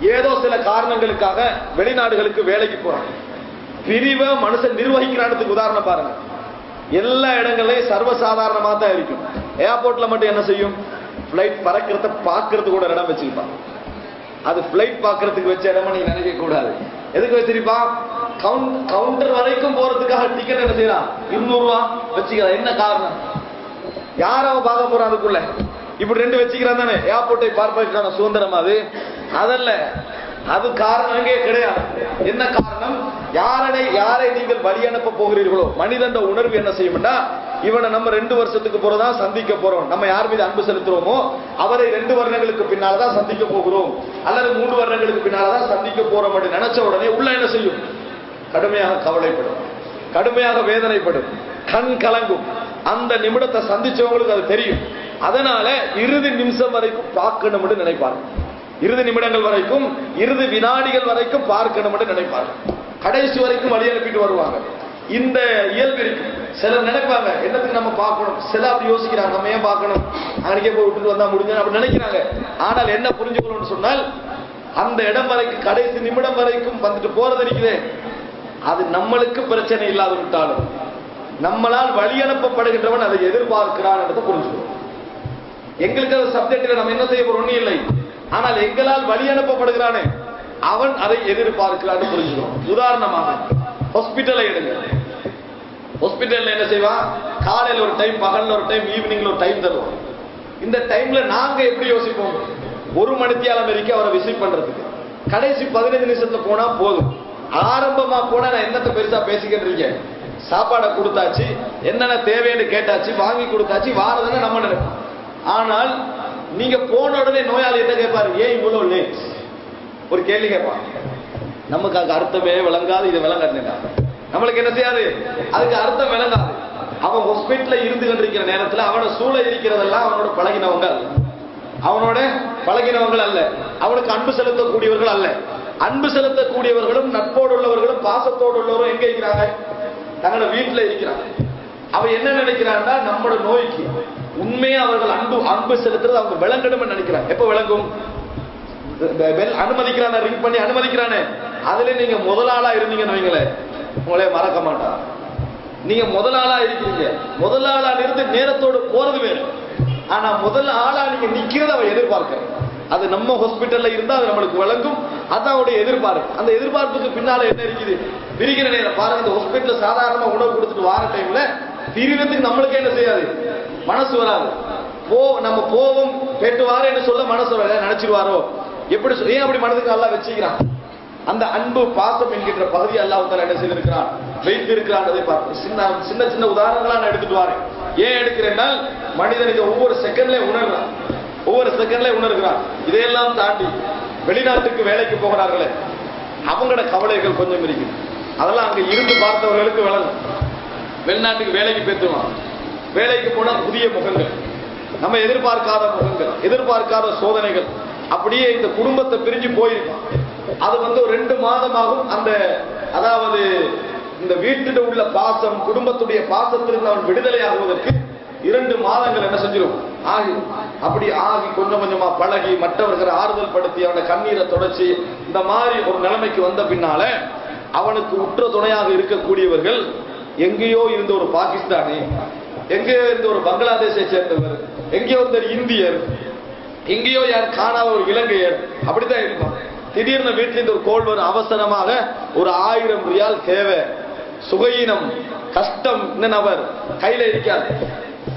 ஏதோ சில காரணங்களுக்காக வெளிநாடுகளுக்கு வேலைக்கு போறாங்க. பிரிவை மனுஷன் நிர்வகிக்கிறான்றதுக்கு உதாரணம் பாருங்க. எல்லா இடங்களையும் சர்வசாதாரணமாக தான் இருக்கும். ஏர்போர்ட்ல மட்டும் என்ன செய்யும்? பிளைட் பறக்கிறத பார்க்கறது கூட இடம் வச்சிருப்பான். அது பிளைட் பார்க்கறதுக்கு வச்ச இடமா நீங்க நினைக்க கூடாது. எதுக்கு வச்சிருப்பான்? கவுண்ட் கவுண்டர் வரைக்கும் போறதுக்காக டிக்கெட் என்ன செய்யறான்? இருநூறு ரூபா வச்சுக்கிறான். என்ன காரணம்? யார் அவன் பார்க்க போறான் அதுக்குள்ள? இப்படி ரெண்டு வச்சுக்கிறான் தானே. ஏர்போர்ட்டை பார்ப்பதற்கான சுதந்திரம் அது. அதல்ல அது காரணமே கிடையாது. என்ன காரணம்? யாரை யாரை நீங்கள் வழி அனுப்ப போகிறீர்களோ மனிதன் உணர்வு என்ன செய்யும்னா இவனை நம்ம ரெண்டு வருஷத்துக்கு போறதா சந்திக்க போறோம். நம்ம யார் மீது அன்பு செலுத்துறோமோ அவரை ரெண்டு வருடங்களுக்கு பின்னால்தான் சந்திக்க போகிறோம். அல்லது மூன்று வருடங்களுக்கு பின்னால்தான் சந்திக்க போறோம் அப்படின்னு நினைச்ச உடனே உள்ள என்ன செய்யும்? கடுமையாக கவலைப்படும். கடுமையாக வேதனைப்படும். கண் கலங்கும். அந்த நிமிடத்தை சந்திச்சவங்களுக்கு அது தெரியும். அதனால இறுதி நிமிஷம் வரைக்கும் பார்க்கணும்னு நினைப்பாங்க இறுதி நிமிடங்கள் வரைக்கும் இறுதி வினாடிகள் வரைக்கும் பார்க்கணும் என்று நினைப்பார்கள். கடைசி வரைக்கும் வழி அனுப்பிட்டு வருவாங்க. இந்த இயல்பு இருக்கு சிலர் நினைப்பாங்க என்னத்துக்கு நம்ம பார்க்கணும்? சில அப்படி யோசிக்கிறாங்க நம்ம ஏன் பார்க்கணும்? அன்னைக்கே போய் விட்டுட்டு வந்தா முடிஞ்சு அப்படி நினைக்கிறாங்க. ஆனால் என்ன புரிஞ்சுக்கணும்னு சொன்னால் அந்த இடம் வரைக்கும் கடைசி நிமிடம் வரைக்கும் வந்துட்டு போறது இருக்குதே அது நம்மளுக்கு பிரச்சனை இல்லாத விட்டாலும் நம்மளால் வழி அனுப்பப்படுகின்றவன் அதை எதிர்பார்க்கிறான் என்றதை புரிஞ்சுக்கணும். எங்களுக்கு அது சப்ஜெக்டில் நம்ம என்ன செய்ய போறோம்? இல்லை. ஆனால் எங்களால் வழி அனுப்பப்படுகிறானே? அவன் அதை எதிர்பார்க்கிறான்னு புரிஞ்சுக்கணும். உதாரணமாக ஹாஸ்பிட்டலை எடுங்க. ஹாஸ்பிட்டல்ல என்ன செய்வான் காலையில் ஒரு டைம் பகல்ல ஒரு டைம் ஈவினிங்ல ஒரு டைம் தருவான் இந்த டைம்ல நாங்க எப்படி யோசிப்போம்? ஒரு மணித்தியாலம் வரைக்கும் அவரை விசிட் பண்றதுக்கு. கடைசி பதினைந்து நிமிஷத்துல போனா போதும். ஆரம்பமா போனா நான் என்னத்த பெருசா பேசிக்கிட்டு இருக்கேன்? சாப்பாடை கொடுத்தாச்சு என்னென்ன தேவைன்னு கேட்டாச்சு வாங்கி கொடுத்தாச்சு வாரதுன்னு நம்ம நினைப்போம். ஆனால் நீங்க போன உடனே நோயாளி என்ன கேட்பாரு ஏன் இவ்வளவு லேட் ஒரு கேள்வி கேட்பான் நமக்கு அதுக்கு அர்த்தமே விளங்காது இதை விளங்காதுங்க நம்மளுக்கு என்ன செய்யாது? அதுக்கு அர்த்தம் விளங்காது. அவன் ஹாஸ்பிட்டல இருந்து கொண்டிருக்கிற நேரத்தில் அவனை சூழ இருக்கிறதெல்லாம் அவனோட பழகினவங்க. அவனோட பழகினவங்கள் அல்ல. அவனுக்கு அன்பு செலுத்தக்கூடியவர்கள் அல்ல. அன்பு செலுத்தக்கூடியவர்களும் நட்போடு உள்ளவர்களும் பாசத்தோடு உள்ளவரும் எங்க இருக்கிறாங்க? தங்களோட வீட்டுல இருக்கிறாங்க. அவன் என்ன நினைக்கிறான்னா நம்மளோட நோய்க்கு உண்மையா அவர்கள் அன்பு அன்பு செலுத்துறது அவங்க விளங்கணும்னு நினைக்கிறாங்க. எப்ப விளங்கும்? பெல் அனுமதிக்கிறானே ரிங் பண்ணி அனுமதிக்கிறானே. அதுல நீங்க முதலாளா இருந்தீங்கன்னு வைங்களேன். உங்களே மறக்க மாட்டா நீங்க முதலாளா இருக்கிறீங்க. முதலாளா இருந்து நேரத்தோடு போறது வேறு. ஆனா முதல் ஆளா நீங்க நிக்கிறத அவன் எதிர்பார்க்க அது நம்ம ஹாஸ்பிட்டல்ல இருந்தா அது நம்மளுக்கு விளங்கும். அதான் அவருடைய எதிர்பார்ப்பு. அந்த எதிர்பார்ப்புக்கு பின்னால என்ன இருக்குது? பிரிக்கிற நேரம் பாருங்க இந்த ஹாஸ்பிட்டல் சாதாரணமா உணவு கொடுத்துட்டு வார டைம்ல பிரிவத்துக்கு நம்மளுக்கு என்ன செய்யாது? மனசு வராது. போ நம்ம போவோம் கேட்டு என்று சொல்ல மனசு வர நினைச்சிருவாரோ? எப்படி ஏன் அப்படி மனதுக்கு நல்லா வச்சுக்கிறான்? அந்த அன்பு பாசம் என்கின்ற பகுதி அல்லாஹ் என்ன செய்திருக்கிறான்? வைத்து இருக்கிறான் பார்த்து சின்ன சின்ன சின்ன உதாரணங்களா நான் எடுத்துட்டு வரேன். ஏன் எடுக்கிறேன்னா மனிதன் இதை ஒவ்வொரு செகண்ட்லயும் உணர்றான். ஒவ்வொரு செகண்ட்லயும் உணர்கிறான். இதையெல்லாம் தாண்டி வெளிநாட்டுக்கு வேலைக்கு போகிறார்களே அவங்களோட கவலைகள் கொஞ்சம் இருக்கு அதெல்லாம் அங்க இருந்து பார்த்தவர்களுக்கு விளங்கும். வெளிநாட்டுக்கு வேலைக்கு பேத்துவான் வேலைக்கு போனா புதிய முகங்கள். நம்ம எதிர்பார்க்காத முகங்கள் எதிர்பார்க்காத சோதனைகள். அப்படியே இந்த குடும்பத்தை பிரிஞ்சு போயிருக்கான் அது வந்து ஒரு ரெண்டு மாதமாகும் அந்த அதாவது இந்த வீட்டில் உள்ள பாசம் குடும்பத்துடைய பாசத்திலிருந்து அவன் விடுதலை ஆகுவதற்கு இரண்டு மாதங்கள் என்ன செஞ்சிடும் ஆகி அப்படி ஆகி கொஞ்சம் கொஞ்சமா பழகி மற்றவர்களை ஆறுதல் படுத்தி அவனை கண்ணீரை தொடச்சி இந்த மாதிரி ஒரு நிலைமைக்கு வந்த பின்னால அவனுக்கு உற்ற துணையாக இருக்கக்கூடியவர்கள் எங்கேயோ இருந்த ஒரு பாகிஸ்தானி எங்கேயோ இருந்த ஒரு பங்களாதேஷை சேர்ந்தவர்? எங்கேயோ இருந்த இந்தியர். எங்கேயோ யார் காணாத ஒரு இலங்கையர். அப்படித்தான் இருக்கும் திடீர்னு வீட்டுல இருந்து ஒரு கோல் வரும். அவசரமாக ஒரு ஆயிரம் ரியால் தேவை. சுகையினம் கஷ்டம் இந்த நபர். கையில இருக்காது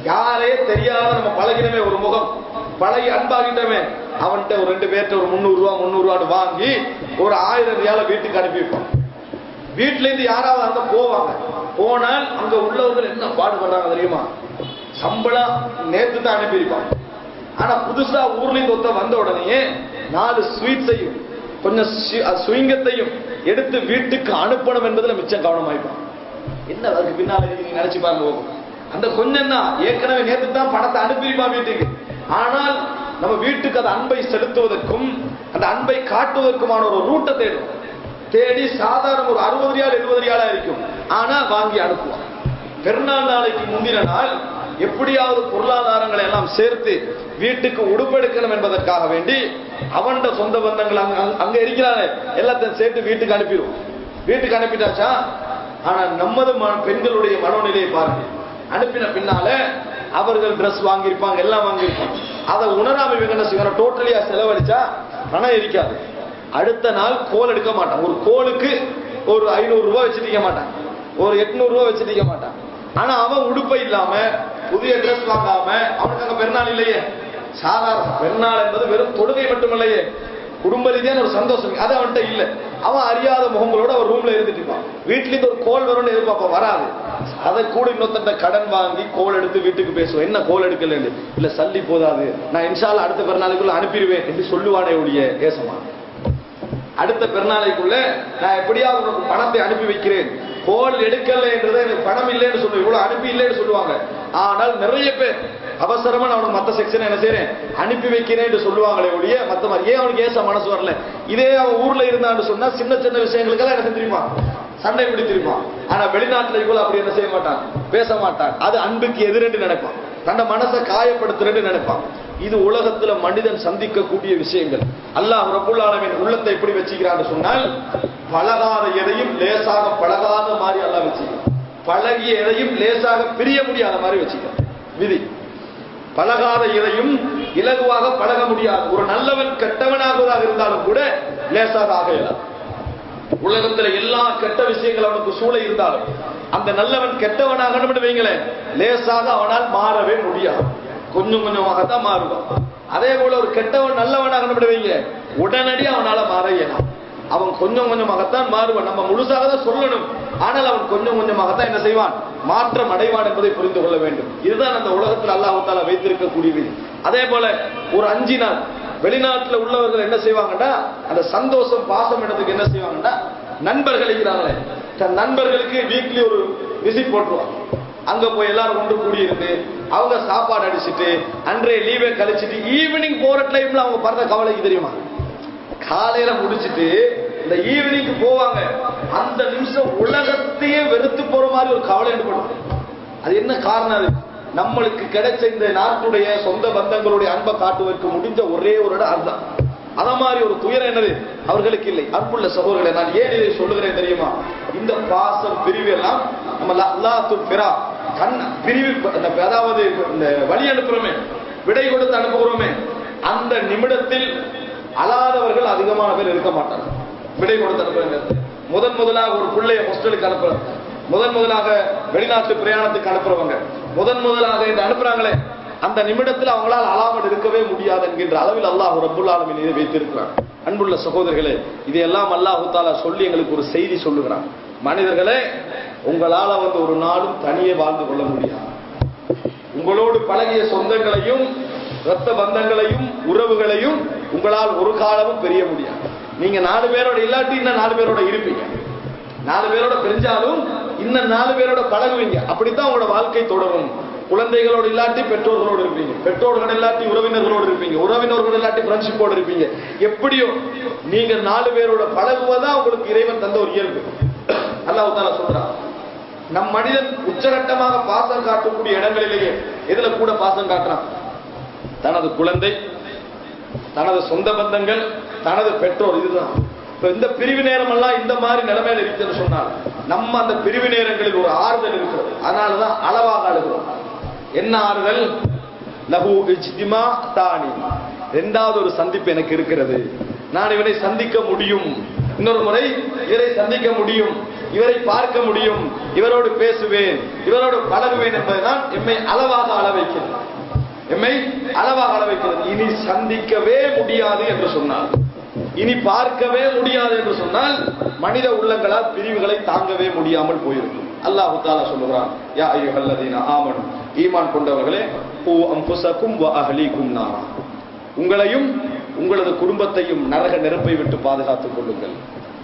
யாரே தெரியாத நம்ம பழகினமே ஒரு முகம். பழகி அன்பாகிட்டமே. அவன்கிட்ட ஒரு ரெண்டு பேர்ட்ட ஒரு முந்நூறு ரூபா முந்நூறு ரூபான்னு வாங்கி ஒரு ஆயிரம் ரியால வீட்டுக்கு அனுப்பிப்பான் வீட்டுல இருந்து யாராவது அங்க போவாங்க. போனால் அங்க உள்ளவர்கள் என்ன பாடுபடுறாங்க தெரியுமா? சம்பளம் நேத்து தான் அனுப்பியிருப்பான் ஆனா புதுசா ஊர்லேருந்து இருந்து வந்த உடனே நாலு ஸ்வீட்ஸையும் கொஞ்சம் சுயங்கத்தையும் எடுத்து வீட்டுக்கு அனுப்பணும் என்பதுல மிச்சம் கவனமாயிருப்பான். என்ன அதுக்கு பின்னால நீங்க நினைச்சு பாருங்க போகும் அந்த கொஞ்சம் தான் ஏற்கனவே நேற்று தான் பணத்தை அனுப்பியிருப்பான் வீட்டுக்கு. ஆனால் நம்ம வீட்டுக்கு அந்த அன்பை செலுத்துவதற்கும் அந்த அன்பை காட்டுவதற்குமான ஒரு ரூட்டை தேடும். தேடி சாதாரண ஒரு அறுபது ரியால் எழுபது ரியாலா இருக்கும். ஆனா வாங்கி அனுப்புவான். பெருநாள் நாளைக்கு முந்தின நாள் எப்படியாவது பொருளாதாரங்களை எல்லாம் சேர்த்து வீட்டுக்கு உடுப்பெடுக்கணும் என்பதற்காக வேண்டி அவன்ட சொந்த பந்தங்கள் அங்க அங்க- எல்லாத்தையும் சேர்த்து வீட்டுக்கு அனுப்பிடுவோம் வீட்டுக்கு அனுப்பிட்டாச்சா? ஆனா நமது பெண்களுடைய மனோநிலையை பாருங்க. அனுப்பின பின்னால அவர்கள் ட்ரெஸ் வாங்கியிருப்பாங்க எல்லாம் வாங்கியிருப்பாங்க. அதை உணராம இவங்க என்ன செய்வாங்க? டோட்டலியா செலவழிச்சா பணம் இருக்காது அடுத்த நாள் கோல் எடுக்க மாட்டான். ஒரு கோலுக்கு ஒரு ஐநூறு ரூபாய் வச்சிருக்க மாட்டான். ஒரு எட்நூறு ரூபாய் வச்சுட்டு மாட்டான் ஆனா அவன் உடுப்பை இல்லாம புதிய ட்ரெஸ் வாங்காம அவனுக்கு அங்க பெருநாள் இல்லையே. சாதாரண. பெருநாள் என்பது வெறும் தொடுகை மட்டுமில்லையே. குடும்ப ரீதியான ஒரு சந்தோஷம். அது அவன்கிட்ட இல்ல. அவன் அறியாத முகங்களோட ஒரு ரூம்ல இருந்துட்டு இருப்பான். வீட்ல இருந்து ஒரு கோல் வரும்னு எதிர்பார்ப்பான் வராது. அதை கூட இன்னொருத்தட்ட கடன் வாங்கி கோல் எடுத்து வீட்டுக்கு பேசுவோம். என்ன கோல் எடுக்கல இல்ல சல்லி போதாது. நான் இன்ஷால்ல அடுத்த பிறநாளைக்குள்ள அனுப்பிடுவேன் என்று சொல்லுவானே ஒழிய ஏசமா அடுத்த பிறநாளைக்குள்ள நான் எப்படியாவது உனக்கு பணத்தை அனுப்பி வைக்கிறேன். கோல் எடுக்கல என்றதை எனக்கு பணம் இல்லைன்னு சொல்லுவேன் இவ்வளவு அனுப்பி இல்லைன்னு சொல்லுவாங்க. ஆனால் நிறைய பேர் அவசரமா நான் அவனுக்கு மத்த செக்ஷன் என்ன செய்யறேன் அனுப்பி வைக்கிறேன் என்று சொல்லுவாங்களே ஒழிய மத்த மாதிரி ஏன் அவனுக்கு ஏச மனசு வரல? இதே அவன் ஊர்ல இருந்தான்னு சொன்னா சின்ன சின்ன விஷயங்களுக்கெல்லாம் என்ன செஞ்சிருப்பான் சண்டை பிடித்திருப்பான் ஆனா வெளிநாட்டுல இவ்வளவு அப்படி என்ன செய்ய மாட்டான்? பேச மாட்டான். அது அன்புக்கு எதிரென்று நினைப்பான். தன்னை மனசை காயப்படுத்துறேன்னு நினைப்பான். இது உலகத்துல மனிதன் சந்திக்கக்கூடிய விஷயங்கள். அல்லாஹ் ரபுல்லாலமின் உள்ளத்தை எப்படி வச்சுக்கிறான்னு சொன்னால் பழகாத எதையும் லேசாக பழகாத மாதிரி அல்லாஹ் வச்சுக்கிறான் பழகிய எதையும் லேசாக பிரிய முடியாத மாதிரி வச்சுக்கிறான் விதி. பழகாத எதையும் இலகுவாக பழக முடியாது. ஒரு நல்லவன் கெட்டவனாகவதாக இருந்தாலும் கூட லேசாக ஆக இயலாது. உலகத்துல எல்லா கெட்ட விஷயங்கள் அவனுக்கு சூழ இருந்தாலும் அந்த நல்லவன் கெட்டவனாக வைங்களேன் லேசாக அவனால் மாறவே முடியாது. கொஞ்சம் கொஞ்சமாக தான் மாறுவான். அதே போல ஒரு கெட்டவன் நல்லவனாக வைங்க உடனடி அவனால மாற இயலாம் அவன் கொஞ்சம் கொஞ்சமாகத்தான் மாறுவான். நம்ம முழுசாக தான் சொல்லணும். ஆனால் அவன் கொஞ்சம் கொஞ்சமாகத்தான் என்ன செய்வான்? மாற்றம் அடைவான் என்பதை புரிந்து கொள்ள வேண்டும். இதுதான் அந்த உலகத்தில் அல்லாஹால தாலா வைத்திருக்கக்கூடிய அதே போல ஒரு அஞ்சு நாள் வெளிநாட்டில் உள்ளவர்கள் என்ன செய்வாங்கன்னா அந்த சந்தோஷம் பாசம் இடத்துக்கு என்ன செய்வாங்கன்னா நண்பர்கள் இருக்கிறாங்களே. தன் நண்பர்களுக்கு வீக்லி ஒரு விசிட் போட்டுருவாங்க. அங்க போய் எல்லாரும் ஒன்று கூடியிருந்து அவங்க சாப்பாடு அடிச்சிட்டு அன்றைய லீவே கழிச்சிட்டு ஈவினிங் போற டைம்ல அவங்க படுற கவலைக்கு தெரியுமா? காலையில முடிச்சிட்டு இந்த ஈவினிங் போவாங்க. அந்த நிமிஷம் உலகத்தையே வெறுத்து போற மாதிரி ஒரு கவலை ஏற்படும் அது என்ன காரணம் அது? நம்மளுக்கு கிடைச்ச இந்த நாட்டுடைய சொந்த பந்தங்களுடைய அன்பை காட்டுவதற்கு முடிஞ்ச ஒரே ஒரு இடம் அதுதான். அத மாதிரி ஒரு துயரம் என்னது? அவர்களுக்கு இல்லை. அன்புள்ள சகோதரர்களை நான் ஏன் இதை சொல்லுகிறேன் தெரியுமா? இந்த பாசம் பிரிவு எல்லாம் நம்ம அல்லாத்து பிறா. கண் பிரிவு அந்த அதாவது இந்த வழி அனுப்புறோமே விடை கொடுத்து அனுப்புகிறோமே அந்த நிமிடத்தில் அழாதவர்கள் அதிகமான பேர் இருக்க மாட்டார்கள் விடை கொடுத்து அனுப்புறாங்க முதன் முதலாக ஒரு பிள்ளைய ஹாஸ்டலுக்கு அனுப்புற முதன் முதலாக வெளிநாட்டு பிரயாணத்துக்கு அனுப்புறவங்க. முதன் முதலாக இந்த அனுப்புறாங்களே அந்த நிமிடத்தில் அவங்களால் அழாமல் இருக்கவே முடியாது என்கின்ற அளவில் அல்லாஹ் ரப்புல் இதை வைத்திருக்கிறான். அன்புள்ள சகோதரர்களே இதையெல்லாம் அல்லாஹு தாலா சொல்லி எங்களுக்கு ஒரு செய்தி சொல்லுகிறான். மனிதர்களே உங்களால வந்து ஒரு நாளும் தனியே வாழ்ந்து கொள்ள முடியாது. உங்களோடு பழகிய சொந்தங்களையும் ரத்த பந்தங்களையும் உறவுகளையும் உங்களால் ஒரு காலமும் பெரிய முடியாது. நீங்க நாலு பேரோட இல்லாட்டி இன்னும் நாலு பேரோட இருப்பீங்க. நாலு பேரோட பிரிஞ்சாலும் இன்னும் நாலு பேரோட பழகுவீங்க. அப்படித்தான் உங்களோட வாழ்க்கை தொடரும். குழந்தைகளோடு இல்லாட்டி பெற்றோர்களோடு இருப்பீங்க. பெற்றோர்கள் இல்லாட்டி உறவினர்களோடு இருப்பீங்க. உறவினர்கள் இல்லாட்டி ஃப்ரெண்ட்ஷிப்போடு இருப்பீங்க. எப்படியோ நீங்க நாலு பேரோட பழகுவதா உங்களுக்கு இறைவன் தந்த ஒரு இயல்பு. அல்லாஹ் தாலா சொல்றான் நம் மனிதன் உச்சகட்டமாக பாசம் காட்டக்கூடிய இடங்களிலேயே எதுல கூட பாசம் காட்டுறான்? தனது குழந்தை தனது சொந்த பந்தங்கள் தனது பெற்றோர் இதுதான். இப்போ இந்த பிரிவு நேரம் எல்லாம் இந்த மாதிரி நிலைமையில இருக்குதுன்னு சொன்னால் நம்ம அந்த பிரிவு நேரங்களில் ஒரு ஆறுதல் இருக்கிறது. அதனால தான் அளவாக அழுகிறோம். என்ன ஆறுதல்? லஹு இஜ்திமா தானி. ரெண்டாவது ஒரு சந்திப்பு எனக்கு இருக்கிறது. நான் இவரை சந்திக்க முடியும். இன்னொரு முறை இவரை சந்திக்க முடியும். இவரை பார்க்க முடியும். இவரோடு பேசுவேன். இவரோடு பழகுவேன் என்பதுதான் எம்மை அளவாக அள வைக்கிறது எம்மை அளவாக அளவைக்கிறது. இனி சந்திக்கவே முடியாது என்று சொன்னார் இனி பார்க்கவே முடியாது என்று சொன்னால் மனித உள்ளங்களால் பிரிவுகளை தாங்கவே முடியாமல் போயிருக்கும். அல்லாஹு தாலா சொல்லுகிறான் யா நான் ஆமன் ஈமான் கொண்டவர்களே பூ அம்புசக்கும் வ அஹ்லீக்கும் நாரா. உங்களையும் உங்களது குடும்பத்தையும் நரக நெருப்பை விட்டு பாதுகாத்துக் கொள்ளுங்கள்.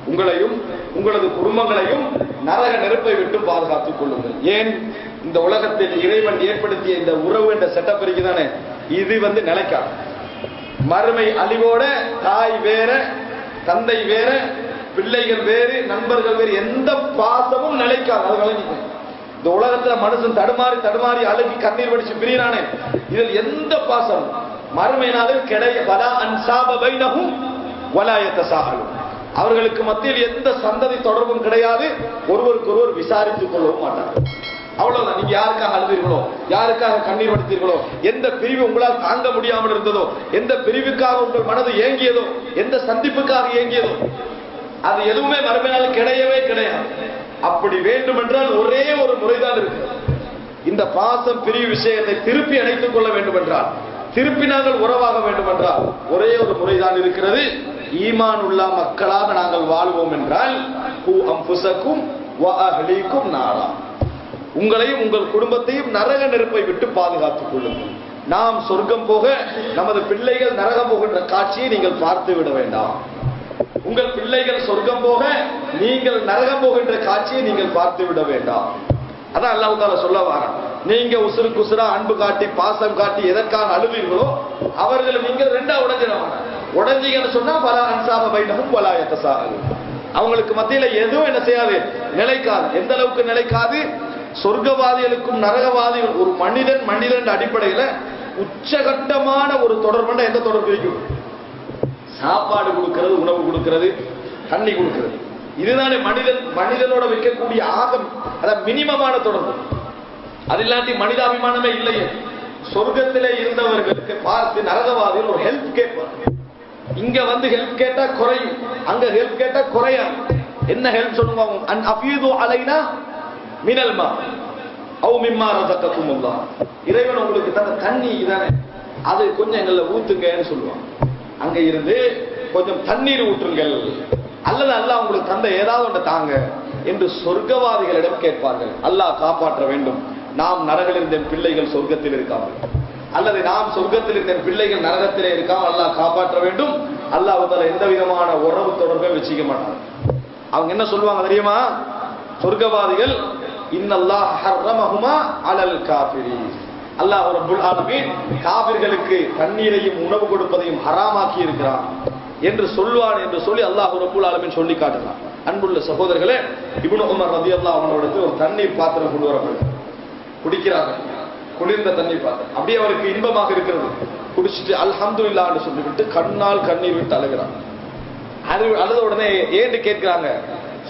உங்களையும் உங்களது குடும்பங்களையும் நரக நெருப்பை விட்டு பாதுகாத்துக் கொள்ளுங்கள். ஏன்? இந்த உலகத்தில் இறைவன் ஏற்படுத்திய இந்த உறவு என்ற செட்டப் இருக்குதானே? இது வந்து நிலைக்காது மறுமை அழிவோட தாய் வேற தந்தை வேற பிள்ளைகள் வேறு நண்பர்கள் வேறு எந்த பாசமும் நிலைக்காது அது விளங்கிக்கும் இந்த உலகத்துல மனுஷன் தடுமாறி தடுமாறி அழுகி கண்ணீர் வடிச்சு பிரியனானே இதில் எந்த பாசம் மறுமையினாலும் கிடை வலா அன்சாப வைனகும் வலா சாகலும் அவர்களுக்கு மத்தியில் எந்த சந்ததி தொடர்பும் கிடையாது. ஒருவருக்கு ஒருவர் விசாரித்துக் கொள்ளவும் மாட்டார்கள் அவ்வளவுதான். நீங்க யாருக்காக அழுதீர்களோ யாருக்காக கண்ணீர் படுத்தீர்களோ எந்த பிரிவு உங்களால் தாங்க முடியாமல் இருந்ததோ எந்த பிரிவுக்காக உங்கள் மனது ஏங்கியதோ எந்த சந்திப்புக்காக ஏங்கியதோ அது எதுவுமே மறுமையால் கிடையவே கிடையாது. அப்படி வேண்டுமென்றால் ஒரே ஒரு முறைதான் இருக்கு. இந்த பாசம் பிரிவு விஷயத்தை திருப்பி அணைத்துக் கொள்ள வேண்டும் என்றால் திருப்பி நாங்கள் உறவாக வேண்டும் என்றால் ஒரே ஒரு முறைதான் இருக்கிறது. ஈமான் உள்ள மக்களாக நாங்கள் வாழ்வோம் என்றால் ஹூ அம்புசக்கும் வ உங்களையும் உங்கள் குடும்பத்தையும் நரக நெருப்பை விட்டு பாதுகாத்துக் கொள்ளுங்கள். நாம் சொர்க்கம் போக நமது பிள்ளைகள் நரகம் போகின்ற காட்சியை நீங்கள் பார்த்து விட வேண்டாம். உங்கள் பிள்ளைகள் சொர்க்கம் போக நீங்கள் நரகம் போகின்ற காட்சியை நீங்கள் பார்த்து விட வேண்டாம். அதான் அல்லாஹ் சொல்ல வரேன். நீங்க உசுறு குசுரா அன்பு காட்டி பாசம் காட்டி எதற்கான அழுவீர்களோ அவர்கள் நீங்க ரெண்டா உடஞ்சிடவாங்க உடைஞ்சீங்கன்னு சொன்னா பல அன்சாம பைனமும் பலாயத்த சாகு அவங்களுக்கு மத்தியில எதுவும் என்ன செய்யாது நிலைக்காது. எந்த அளவுக்கு நிலைக்காது சொர்க்கவாதிகளுக்கும் நரகவாதிகள் ஒரு மனிதன் மனிதன் அடிப்படையில உச்சகட்டமான ஒரு தொடர்புன்னா எந்த தொடர்பு இருக்கும் சாப்பாடு கொடுக்கிறது உணவு கொடுக்கிறது தண்ணி கொடுக்கிறது. இதுதானே மனிதன் மனிதனோட வைக்கக்கூடிய ஆகம். அதான் மினிமமான தொடர்பு. அது இல்லாட்டி மனிதாபிமானமே இல்லையே. சொர்க்கத்திலே இருந்தவர்களுக்கு பார்த்து நரகவாதிகள் ஒரு ஹெல்ப் கேட்பாங்க. இங்க வந்து ஹெல்ப் கேட்டா குறையும். அங்க ஹெல்ப் கேட்டா குறையாது. என்ன ஹெல்ப் சொல்லுவாங்க? அன் அஃபீது அலைனா மினல்மா அவு மிம்மா ரசக்கத்தும் அல்லாஹ் இறைவன் உங்களுக்கு தந்த தண்ணி இதானே. அது கொஞ்சம் எங்கள ஊத்துங்கன்னு சொல்லுவான். அங்க இருந்து கொஞ்சம் தண்ணீர் ஊற்றுங்கள். அல்லது அல்லாஹ் உங்களுக்கு தந்த ஏதாவது ஒன்று தாங்க என்று சொர்க்கவாதிகளிடம் கேட்பார்கள். அல்லாஹ் காப்பாற்ற வேண்டும். நாம் நரகில் இருந்த பிள்ளைகள் சொர்க்கத்தில் இருக்காமல். அல்லது நாம் சொர்க்கத்தில் இருந்த பிள்ளைகள் நரகத்திலே இருக்காமல் அல்லாஹ் காப்பாற்ற வேண்டும். அல்லாஹ் தால எந்த விதமான உறவு தொடர்பை வச்சுக்க மாட்டாங்க அவங்க என்ன சொல்லுவாங்க தெரியுமா? சொர்க்கவாதிகள் இன்னல்லாஹ் ஹர்ரமஹுமா அலல் காஃபிரீன். அல்லாஹ் ரப்புல் ஆலமீன் காபிர்களுக்கு தண்ணீரையும் உணவு கொடுப்பதையும் ஹராமாக்கி இருக்கிறான் என்று சொல்வான் என்று சொல்லி அல்லாஹ் ரபுல் ஆலமின் சொல்லி காட்டுறான் அன்புள்ள சகோதரர்களே இபுன் உமர் ரதி அல்லா அவனோட ஒரு தண்ணீர் பாத்திரம் கொண்டு வரப்படுது குடிக்கிறாங்க குளிர்ந்த தண்ணீர் பாத்திரம். அப்படியே அவருக்கு இன்பமாக இருக்கிறது. குடிச்சிட்டு அல்ஹம்துலில்லாஹ்னு சொல்லிவிட்டு கண்ணால் கண்ணீர் விட்டு அழுகிறான். அது அழுத உடனே ஏன்னு கேட்கிறாங்க?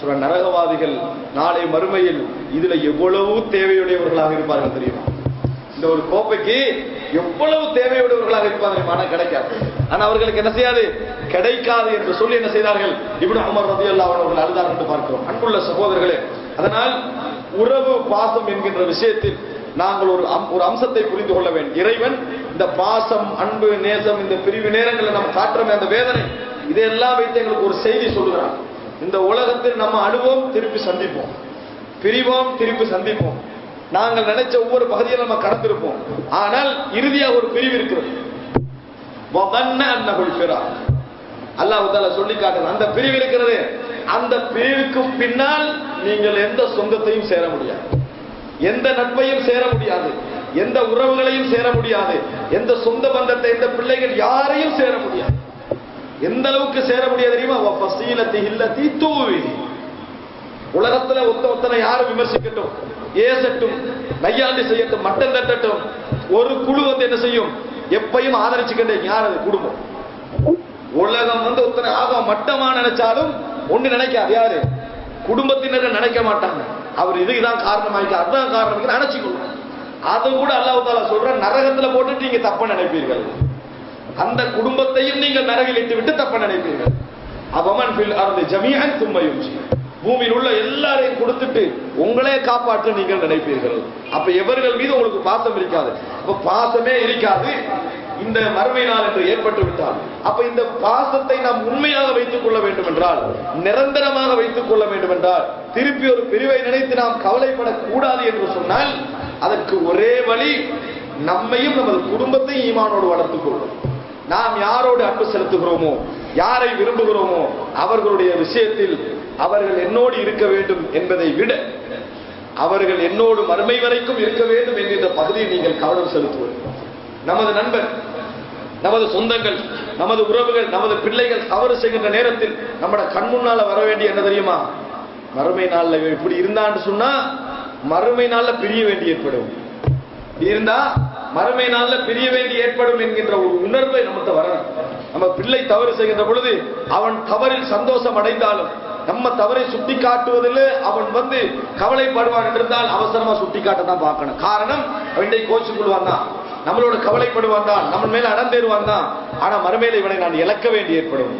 சொல்ற நரகவாதிகள் நாளை மறுமையில் இதுல எவ்வளவு தேவையுடையவர்களாக இருப்பார்கள் தெரியுமா? இந்த ஒரு கோப்பைக்கு எவ்வளவு தேவையுடையவர்களாக இருப்பார்கள் தெரியுமா? கிடைக்காது. ஆனா அவர்களுக்கு என்ன செய்யாது? கிடைக்காது என்று சொல்லி என்ன செய்தார்கள்? இப்படி அமர் ரதி அல்லா அவர்கள் அழுதார் என்று பார்க்கிறோம். அன்புள்ள சகோதரர்களே அதனால் உறவு பாசம் என்கின்ற விஷயத்தில் நாங்கள் ஒரு அம்- ஒரு அம்சத்தை புரிந்து கொள்ள வேண்டும் இறைவன் இந்த பாசம் அன்பு நேசம் இந்த பிரிவு நேரங்களில் நம்ம காட்டுறோமே அந்த வேதனை இதையெல்லாம் வைத்து எங்களுக்கு ஒரு செய்தி சொல்லுகிறான் இந்த உலகத்தில் நம்ம அனுபவம் திருப்பி சந்திப்போம். பிரிவோம் திருப்பி சந்திப்போம். நாங்கள் நினைச்ச ஒவ்வொரு பகுதியில் நம்ம கடந்திருப்போம். ஆனால் இறுதியாக ஒரு பிரிவு இருக்கிறது. வதன்ன அன்னகுல் அல்லாஹ் சொல்லி காட்டுறது அந்த பிரிவு இருக்கிறது. அந்த பிரிவுக்கு பின்னால் நீங்கள் எந்த சொந்தத்தையும் சேர முடியாது. எந்த நட்பையும் சேர முடியாது. எந்த உறவுகளையும் சேர முடியாது. எந்த சொந்த பந்தத்தை எந்த பிள்ளைகள் யாரையும் சேர முடியாது. எந்த அளவுக்கு சேர முடியாது தெரியுமா? தூவி. உலகத்துல ஒத்த ஒத்தனை யாரும் விமர்சிக்கட்டும் ஏசட்டும் நையாண்டி செய்யட்டும் மட்டம் தட்டட்டும். ஒரு குழு வந்து என்ன செய்யும்? எப்பையும் ஆதரிச்சுக்கிட்டே யார் அது? குடும்பம். உலகம் வந்து ஒருத்தனை ஆக மட்டமா நினைச்சாலும் ஒண்ணு நினைக்காது. யாரு? குடும்பத்தினர்கள் நினைக்க மாட்டாங்க. அவர் இதுதான் காரணமாயிக்க அதுதான் காரணம் நினைச்சுக்கணும் அது கூட அல்லாஹ் சொல்ற நரகத்துல போட்டு நீங்க தப்ப நினைப்பீர்கள். அந்த குடும்பத்தையும் நீங்கள் நரகில் விட்டு தப்ப நினைப்பீர்கள். அவமன் பில் அர்தி ஜமீஅன் தும்ம பூமியில் உள்ள எல்லாரையும் கொடுத்துட்டு உங்களே காப்பாற்ற நீங்கள் நினைப்பீர்கள். அப்ப எவர்கள் மீது உங்களுக்கு பாசம் இருக்காது. அப்ப பாசமே இருக்காது. இந்த மறுமை நாள் என்று ஏற்பட்டு விட்டால். அப்ப இந்த பாசத்தை நாம் உண்மையாக வைத்துக் கொள்ள வேண்டும் என்றால் நிரந்தரமாக வைத்துக் கொள்ள வேண்டும் என்றால் திருப்பி ஒரு பிரிவை நினைத்து நாம் கவலைப்படக்கூடாது என்று சொன்னால் அதற்கு ஒரே வழி நம்மையும் நமது குடும்பத்தையும் ஈமானோடு வளர்த்துக் கொள்வோம் நாம் யாரோடு அன்பு செலுத்துகிறோமோ யாரை விரும்புகிறோமோ அவர்களுடைய விஷயத்தில் அவர்கள் என்னோடு இருக்க வேண்டும் என்பதை விட அவர்கள் என்னோடு மறுமை வரைக்கும் இருக்க வேண்டும் என்கின்ற பகுதியை நீங்கள் கவனம் செலுத்துவது நமது நண்பர் நமது சொந்தங்கள் நமது உறவுகள் நமது பிள்ளைகள் தவறு செய்கின்ற நேரத்தில் நம்மட கண் முன்னால வர வேண்டிய என்ன தெரியுமா? மறுமை நாள்ல இப்படி இருந்தான்னு சொன்னா மறுமை நாள்ல பிரிய வேண்டி ஏற்படும். இருந்தா மறுமை நாள்ல பிரிய வேண்டி ஏற்படும் என்கின்ற ஒரு உணர்வை நமக்கு வரணும். நம்ம பிள்ளை தவறு செய்கின்ற பொழுது அவன் தவறில் சந்தோஷம் அடைந்தாலும் நம்ம தவறை சுட்டி காட்டுவதில் அவன் வந்து கவலைப்படுவான் என்றிருந்தால் அவசரமா சுட்டி காட்ட தான் பார்க்கணும். காரணம் அவன் கோச்சு கொள்வான் தான். நம்மளோட கவலைப்படுவான் தான். நம்ம மேல அடந்தேறுவான் தான். ஆனா மறுமையில இவனை நான் இழக்க வேண்டி ஏற்படும்.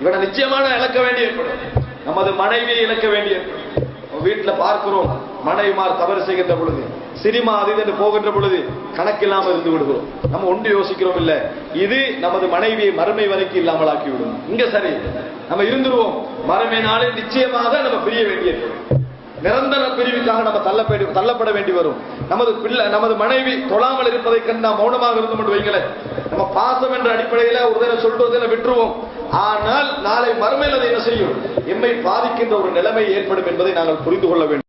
இவனை நிச்சயமான இழக்க வேண்டி ஏற்படும். நமது மனைவியை இழக்க வேண்டி ஏற்படும். நம்ம வீட்டுல பார்க்கிறோம். மனைவிமார் தவறு செய்கின்ற பொழுது சினிமா அது என்று போகின்ற பொழுது கணக்கில்லாமல் இருந்து விடுகிறோம். நம்ம ஒன்று யோசிக்கிறோம் இல்ல. இது நமது மனைவியை மறுமை வரைக்கும் இல்லாமல் ஆக்கி விடும். இங்க சரி. நம்ம இருந்துருவோம். மறுமை நாளே நிச்சயமாக நம்ம பிரிய வேண்டியது. நிரந்தர பிரிவுக்காக நம்ம தள்ளப்பட தள்ளப்பட வேண்டி வரும். நமது பிள்ளை நமது மனைவி தொழாமல் இருப்பதை கண்டு நாம் மௌனமாக இருந்து கொண்டு வைங்களேன். நம்ம பாசம் என்ற அடிப்படையில ஒரு தடவை சொல்றதில் விட்டுருவோம். ஆனால் நாளை மறுமையில் அதை என்ன செய்யும்? எம்மை பாதிக்கின்ற ஒரு நிலைமை ஏற்படும் என்பதை நாங்கள் புரிந்து கொள்ள வேண்டும்.